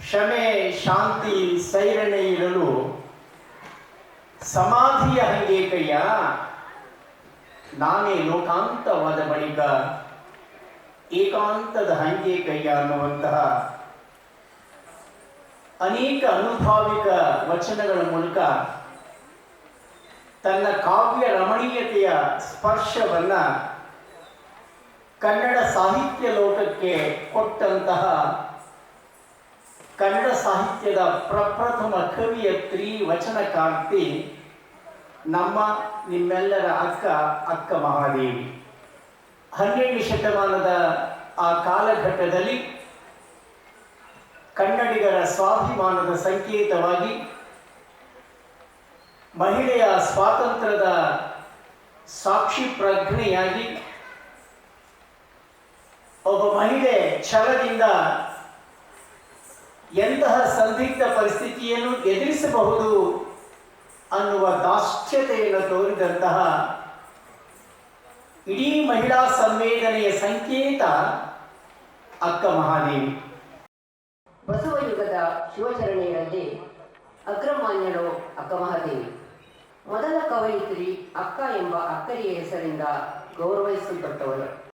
ಕ್ಷಮೆ, ಶಾಂತಿ, ಸೈರಣೆ ಇರಲು ಸಮಾಧಿಯ ಹಂಗೇಕಯ್ಯ ನಾನೇ ಲೋಕಾಂತವಾದ ಬಳಿಕ ಏಕಾಂತದ ಹಂಗೇಕಯ್ಯ ಅನ್ನುವಂತಹ ಅನೇಕ ಅನುಭಾವಿಕ ವಚನಗಳ ಮೂಲಕ ತನ್ನ ಕಾವ್ಯ ರಮಣೀಯತೆಯ ಸ್ಪರ್ಶವನ್ನ ಕನ್ನಡ ಸಾಹಿತ್ಯ ಲೋಕಕ್ಕೆ ಕೊಟ್ಟಂತಹ ಕನ್ನಡ ಸಾಹಿತ್ಯದ ಪ್ರಪ್ರಥಮ ಕವಿಯತ್ರಿ ವಚನಕಾರ್ತಿ ನಮ್ಮ ನಿಮ್ಮೆಲ್ಲರ ಅಕ್ಕ ಅಕ್ಕ ಮಹಾದೇವಿ. ಹನ್ನೆರಡು ಶತಮಾನದ ಆ ಕಾಲಘಟ್ಟದಲ್ಲಿ ಕನ್ನಡಿಗರ ಸ್ವಾಭಿಮಾನದ ಸಂಕೇತವಾಗಿ ಮಹಿಳೆಯ ಸ್ವಾತಂತ್ರ್ಯದ ಸಾಕ್ಷಿ ಪ್ರಜ್ಞೆಯಾಗಿ ಒಬ್ಬ ಮಹಿಳೆ ಛಲದಿಂದ ಎಂತಹ ಸಂದಿಗ್ಧ ಪರಿಸ್ಥಿತಿಯನ್ನು ಎದುರಿಸಬಹುದು ಅನ್ನುವ ದಾಶ್ಚ್ಯತೆಯನ್ನು ತೋರಿದಂತಹ ಇಡೀ ಮಹಿಳಾ ಸಂವೇದನೆಯ ಸಂಕೇತ ಅಕ್ಕ ಮಹಾದೇವಿ. ಬಸವ ಯುಗದ ಶಿವಚರಣೆಯರಲ್ಲಿ ಅಗ್ರಮಾನ್ಯರು ಅಕ್ಕಮಹಾದೇವಿ ಮೊದಲ ಕವಯಿತ್ರಿ ಅಕ್ಕ ಎಂಬ ಅಕ್ಕರಿಯ ಹೆಸರಿಂದ ಗೌರವಿಸಲ್ಪಟ್ಟವರು.